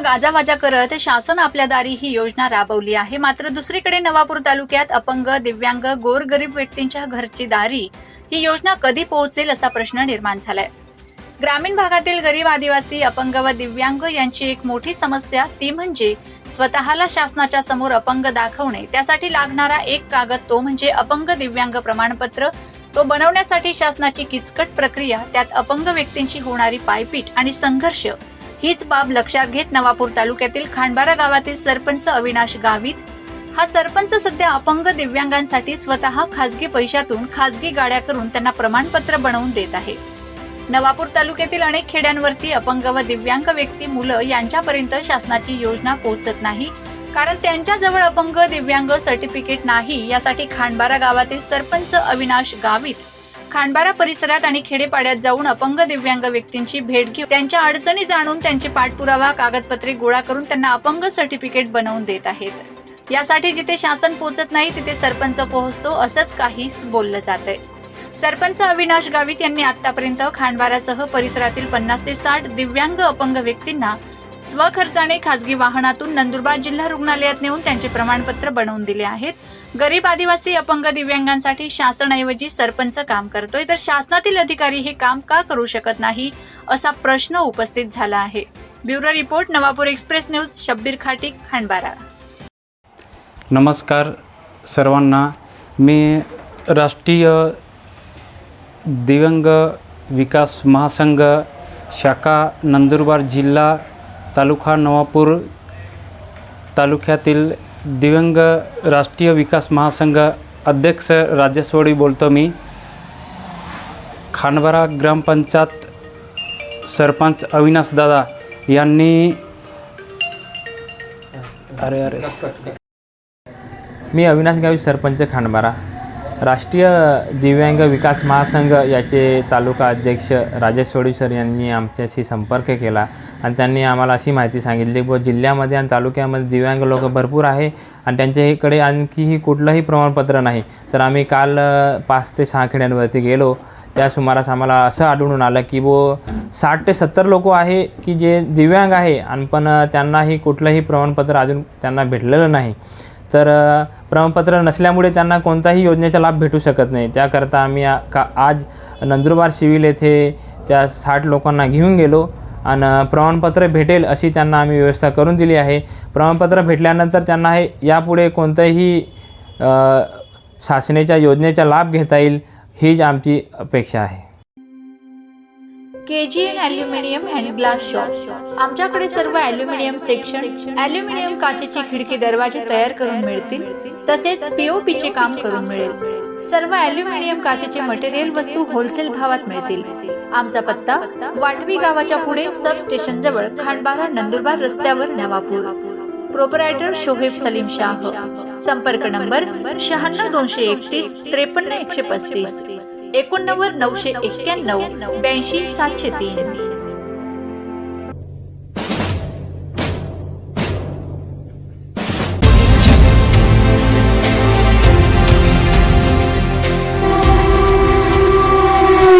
गाजावाजा करत शासन आपल्या दारी ही योजना राबवली आहे. मात्र दुसरीकडे नवापूर तालुक्यात अपंग दिव्यांग गोरगरीब व्यक्तींच्या घरची दारी ही योजना कधी पोहोचेल असा प्रश्न निर्माण झालाय. ग्रामीण भागातील गरीब आदिवासी अपंग व दिव्यांग यांची एक मोठी समस्या ती म्हणजे स्वतःला शासनाच्या समोर अपंग दाखवणे. त्यासाठी लागणारा एक कागद तो म्हणजे अपंग दिव्यांग प्रमाणपत्र. तो बनवण्यासाठी शासनाची किचकट प्रक्रिया त्यात अपंग व्यक्तींची होणारी पायपीट आणि संघर्ष हीच बाब लक्षात घेत नवापूर तालुक्यातील खांडबारा गावातील सरपंच अविनाश गावित हा सरपंच सध्या अपंग दिव्यांगांसाठी स्वतः खासगी पैशातून खासगी गाड्या करून त्यांना प्रमाणपत्र बनवून देत आहे. नवापूर तालुक्यातील अनेक खेड्यांवरती अपंग व दिव्यांग व्यक्ती मुलं यांच्यापर्यंत शासनाची योजना पोहोचत नाही. कारण त्यांच्याजवळ अपंग दिव्यांग सर्टिफिकेट नाही यासाठी खांडबारा गावातील सरपंच अविनाश गावित खांडबारा परिसरात आणि खेडेपाड्यात जाऊन अपंग दिव्यांग व्यक्तींची भेट घेऊन त्यांच्या अडचणी जाणून त्यांचे पाठपुरावा कागदपत्रे गोळा करून त्यांना अपंग सर्टिफिकेट बनवून देत आहेत. यासाठी जिथे शासन पोहोचत नाही तिथे सरपंच पोहोचतो असंच काही बोललं जात सरपंच अविनाश गावित यांनी आतापर्यंत खांडबारासह परिसरातील पन्नास ते साठ दिव्यांग अपंग व्यक्तींना स्वखर्चाने खासगी वाहनातून नंदुरबार जिल्हा रुग्णालयात नेऊन त्यांचे प्रमाणपत्र बनवून दिले आहेत. गरीब आदिवासी अपंग दिव्यांगांसाठी शासनाऐवजी सरपंच काम करतोय. तर शासनातील अधिकारी हे काम का करू शकत नाही असा प्रश्न उपस्थित झाला आहे. Bureau report Navapur express news Shabbir Khati Khandbara. नमस्कार सर्वांना. मी राष्ट्रीय दिव्यांग विकास महासंघ शाखा नंदुरबार जिल्हा तालुका नवापूर तालुक्यातील दिव्यांग राष्ट्रीय विकास महासंघ अध्यक्ष राजेश्वरी बोलतो मी. खांडबारा ग्रामपंचायत सरपंच अविनाश दादा यांनी अरे अरे. मी अविनाश गावी सरपंच खांडबारा राष्ट्रीय दिव्यांग विकास महासंघ याचे तालुका अध्यक्ष राजेश सोडी सर यांनी आमच्याशी संपर्क केला. आणि त्यांनी आम्हाला अशी माहिती सांगितली व जिल्ह्यामध्ये आणि तालुक्यामध्ये दिव्यांग लोक भरपूर आहे आणि त्यांच्याकडे आणखीही कुठलंही प्रमाणपत्र नाही. तर आम्ही काल पाच ते सहा खेड्यांवरती गेलो. त्या सुमारास आम्हाला असं आढळून आलं की वो साठ ते सत्तर लोक आहे की जे दिव्यांग आहे आणि पण त्यांनाही कुठलंही प्रमाणपत्र अजून त्यांना भेटलेलं नाही. तर प्रमाणपत्र नसल्यामुळे त्यांना कोणताही योजनेचा लाभ भेटू शकत नाही. त्याकरता आम्ही का आज नंदुरबार सिव्हिल येथे त्या साठ लोकांना घेऊन गेलो. आणि प्रमाणपत्र भेटेल अशी त्यांना आम्ही व्यवस्था करून दिली आहे. प्रमाणपत्र भेटल्यानंतर त्यांना हे यापुढे कोणत्याही अ, शासनाच्या योजनेचा लाभ घेता येईल हीच आमची अपेक्षा आहे. K G N aluminium and glass shop आमच्याकडे सर्व ॲल्युमिनियम सेक्शन ॲल्युमिनियम काचेची खिडकी दरवाजे तयार करून मिळतील तसेच पीओपीचे काम करून मिळेल. सर्व अॅल्युमिनियम काचेचे मटेरियल वस्तू होलसेल भावात मिळतील. आमचा पत्ता वाटवी गावाच्या पुढे सब स्टेशन जवळ खांडबारा नंदुरबार रस्त्यावर नवापूर. प्रोपरायटर शोहेब सलीम शाह. संपर्क नंबर शहाण्णव दोनशे एकतीस त्रेपन्न एकशे पस्तीस. एकोणनव्वद नऊशे एक्क्याण्णव ब्याऐंशी सातशे तीन.